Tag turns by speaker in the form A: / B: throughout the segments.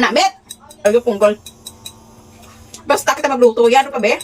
A: Anamit! Ano pong gol? Basta kita magluto yan, ano pa be?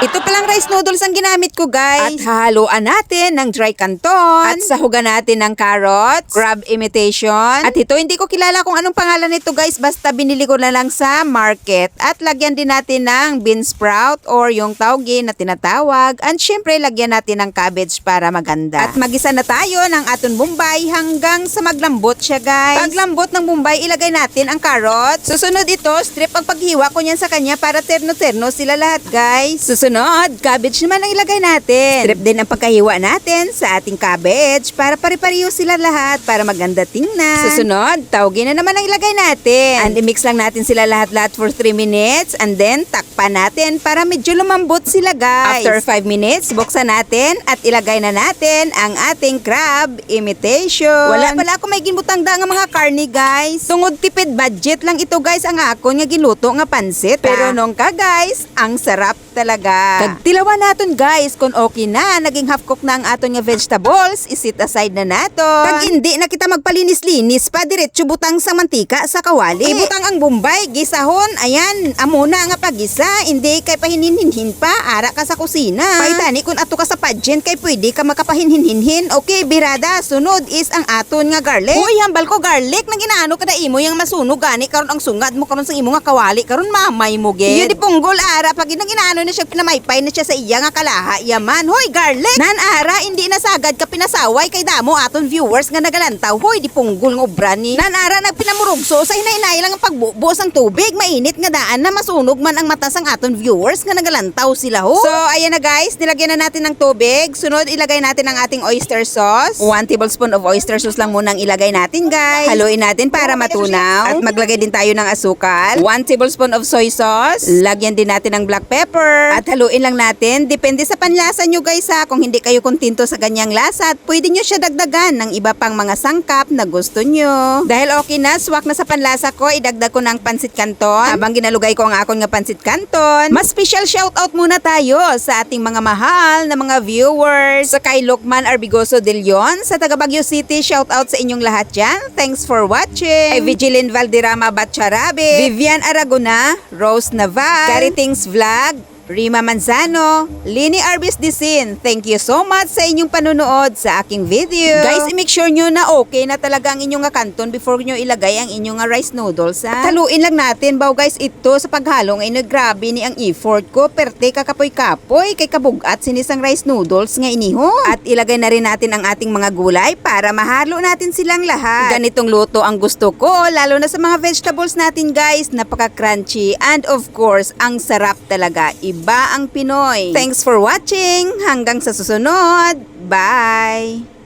B: Ito palang rice noodles ang ginamit ko, guys. At hahaluan natin ng dry canton. At sahugan natin ng carrots, crab imitation. At ito, hindi ko kilala kung anong pangalan nito, guys. Basta binili ko na lang sa market. At lagyan din natin ng bean sprout or yung tauge na tinatawag. And syempre, lagyan natin ng cabbage para maganda. At magisa na tayo ng aton bombay hanggang sa maglambot siya, guys. Pag lambot ng bombay, ilagay natin ang carrots. Susunod ito, strip ang paghiwa ko niyan sa kanya para terno-terno sila lahat, guys. Susunod, cabbage naman ang ilagay natin. Strip din ang pagkahiwa natin sa ating cabbage para pare-pareho sila lahat para maganda tingnan. Susunod, tawagin na naman ang ilagay natin. And i-mix lang natin sila lahat-lahat for 3 minutes and then takpan natin para medyo lumambot sila, guys. After 5 minutes, buksan natin at ilagay na natin ang ating crab imitation. Wala pala ako may ginbutangda nga mga karni, guys. Tungod tipid budget lang ito, guys, ang akon nga giluto nga pansit. Pero nung ka, guys, ang sarap talaga. Kagtilawan naton, guys, kung okay na, naging half cook na ang aton nga vegetables, isit aside na naton. Kag hindi na kita magpalinis-linis pa, diretso butang sa mantika sa kawali. Ibutang ang bumbay, gisahon, ayan, amuna nga pagisa, hindi kay pahinhinhin pa, ara ka sa kusina. Paitani kung ato ka sa pageant, kay pwede ka makapahinhinhin. Okay, birada, sunod is ang aton nga garlic. Uy, hambal ko garlic, nang inaano ka na imo yung masunog gani, karon ang sungad mo karon sa imo nga kawali, karon mamay mo gid. Yun di punggol ara, pag nang inaano na siya, pinamaypay na siya sa iya nga kalaha, yaman. Hoy, garlic! Nan ara, hindi na sagad ka pinasaway kay damo aton viewers nga nagalantaw. Hoy, di punggol nga obra ni. Nan ara, nagpinamurugso sa hinay-hinay lang ang pagbubuos ang tubig, mainit nga daan na masunog man ang mata sang aton viewers nga nagalantaw sila ho. So, ayan na guys, nilagyan na natin ng tubig. Sunod, ilagay natin ang ating oyster sauce. 1 tablespoon of oyster sauce lang muna ang ilagay natin, guys. Haluin natin para matunaw. At maglagay din tayo ng asukal. 1 tablespoon of soy sauce. Lagyan din natin ng black pepper. At haluin lang natin. Depende sa panlasa nyo, guys, ha. Kung hindi kayo kontento sa ganyang lasa, pwede nyo siya dagdagan ng iba pang mga sangkap na gusto nyo. Dahil okay na, swak na sa panlasa ko, idagdag ko ng pansit canton. Habang ginalugay ko ang akon nga pansit canton, mas special shoutout muna tayo sa ating mga mahal na mga viewers. Sa kay Lokman Arbigoso de Leon, sa taga Baguio City, shoutout sa inyong lahat dyan. Thanks for watching. Kay Vigilin Valderrama Batcharabe, Vivian Aragona, Rose Naval, Caritings Vlog, Rima Manzano, Lini Arbis Disin, thank you so much sa inyong panunood sa aking video. Guys, i-make sure nyo na okay na talaga ang inyong nga kanton before nyo ilagay ang inyong nga rice noodles, ha? At haluin lang natin, baw guys, ito sa paghalong ay naggrabe ni ang effort ko, perte kakapoy-kapoy, kay kabugat sinisang rice noodles nga iniho. At ilagay na rin natin ang ating mga gulay para mahalo natin silang lahat. Ganitong luto ang gusto ko, lalo na sa mga vegetables natin guys, napaka-crunchy and of course, ang sarap talaga. Iba ang Pinoy. Thanks for watching. Hanggang sa susunod. Bye!